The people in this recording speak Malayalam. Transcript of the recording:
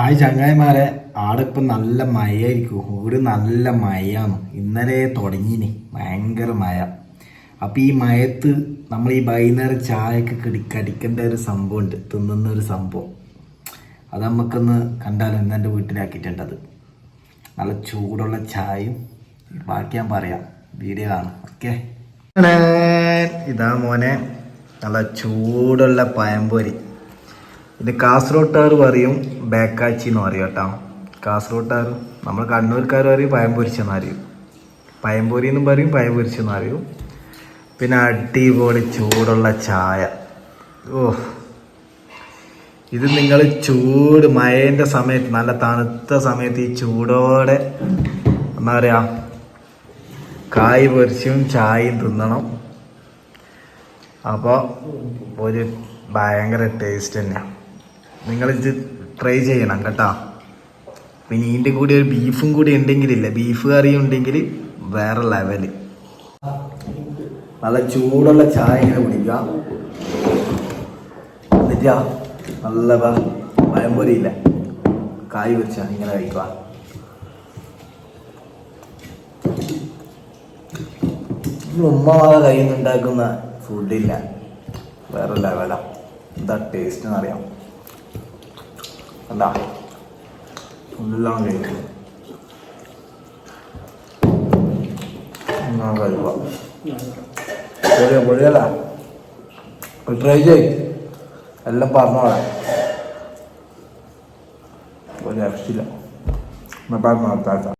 ഹായ് ചങ്ങായിമാരെ. ആടിപ്പം നല്ല മഴയായിരിക്കും. ഒരു നല്ല മഴയാണ്. ഇന്നലെ തുടങ്ങിനി. ഭയങ്കര മഴ. അപ്പം ഈ മയത്ത് നമ്മൾ ഈ വൈകുന്നേരം ചായക്ക് കടി കടിക്കേണ്ട ഒരു സംഭവമുണ്ട്. തിന്നുന്ന ഒരു സംഭവം. അത് നമുക്കൊന്ന് കണ്ടാലും ഇന്ന് എന്റെ വീട്ടിലാക്കിയിട്ടുണ്ടത് നല്ല ചൂടുള്ള ചായയും. ബാക്കി ഞാൻ പറയാം. വീഡിയോ ആണ് ഓക്കെ? ഇതാ മോനെ. നല്ല ചൂടുള്ള പഴംപൊരി. ഇത് കാസർഗോട്ടാർ പറയും ബേക്കാച്ചി എന്ന് പറയും കേട്ടോ. കാസർഗോട്ടാർ നമ്മൾ കണ്ണൂർക്കാർ പറയും പഴം പൊരിച്ചെന്ന് അറിയും പയംപൊരി എന്നും പറയും പഴം പൊരിച്ചെന്ന് അറിയും പിന്നെ അടിപൊളി ചൂടുള്ള ചായ. ഓ ഇത് നിങ്ങൾ ചൂട് മഴേന്റെ സമയത്ത് നല്ല തണുത്ത സമയത്ത് ഈ ചൂടോടെ എന്താ പറയുക കായ് പൊരിച്ചും ചായയും തിന്നണം. അപ്പോൾ ഒരു ഭയങ്കര ടേസ്റ്റ് തന്നെയാണ് നിങ്ങളിത് ട്രൈ ചെയ്യണം കേട്ടോ. പിന്നെ ഇതിന്റെ കൂടി ഒരു ബീഫും കൂടി ഉണ്ടെങ്കിലില്ല ബീഫ് കറിയും ഉണ്ടെങ്കിൽ വേറെ ലെവൽ നല്ല ചൂടുള്ള ചായ ഇങ്ങനെ കുടിക്കുക. എന്നിട്ടാ നല്ല പഴംപൊരി ഇല്ല കായ് വെച്ച ഇങ്ങനെ കഴിക്കുക. ഉമ്മമാരെ കയ്യിൽ നിന്ന് ഉണ്ടാക്കുന്ന ഫുഡില്ല വേറെ ലെവലാ എന്താ ടേസ്റ്റ് എന്നറിയാം എന്താ എല്ലാം കഴിക്കും എന്നാ കഴിക്കുക പൊളിയ പൊളിയല്ല ട്രൈ ചെയ് എല്ലാം പറഞ്ഞോളാം. ഒരു രക്ഷയില്ല. പറഞ്ഞോ